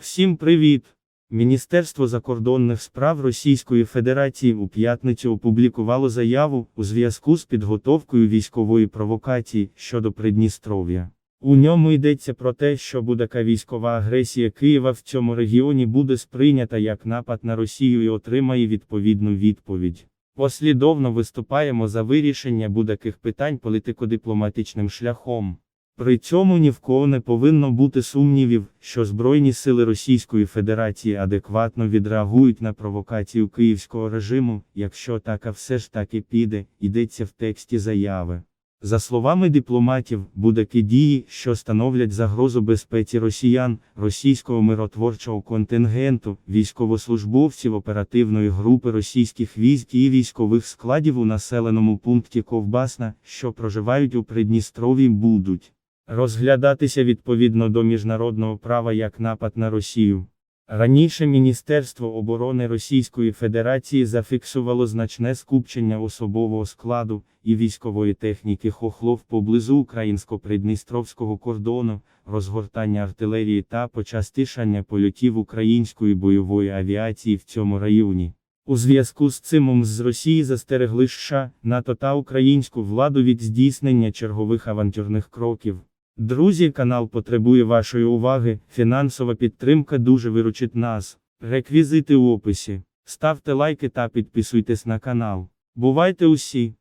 Всім привіт! Міністерство закордонних справ Російської Федерації у п'ятницю опублікувало заяву у зв'язку з підготовкою військової провокації щодо Придністров'я. У ньому йдеться про те, що будь-яка військова агресія Києва в цьому регіоні буде сприйнята як напад на Росію і отримає відповідну відповідь. Послідовно виступаємо за вирішення будь-яких питань політико-дипломатичним шляхом. При цьому ні в кого не повинно бути сумнівів, що Збройні сили Російської Федерації адекватно відреагують на провокацію київського режиму, якщо така все ж таки піде, йдеться в тексті заяви. За словами дипломатів, будь-які дії, що становлять загрозу безпеці росіян, російського миротворчого контингенту, військовослужбовців оперативної групи російських військ і військових складів у населеному пункті Ковбасна, що проживають у Придністров'ї, будуть розглядатися відповідно до міжнародного права як напад на Росію. Раніше Міністерство оборони Російської Федерації зафіксувало значне скупчення особового складу і військової техніки хохлов поблизу українсько-придністровського кордону, розгортання артилерії та почастишання польотів української бойової авіації в цьому районі. У зв'язку з цим з Росії застерегли США, НАТО та українську владу від здійснення чергових авантюрних кроків. Друзі, канал потребує вашої уваги, фінансова підтримка дуже виручить нас. Реквізити у описі. Ставте лайки та підписуйтесь на канал. Бувайте усі!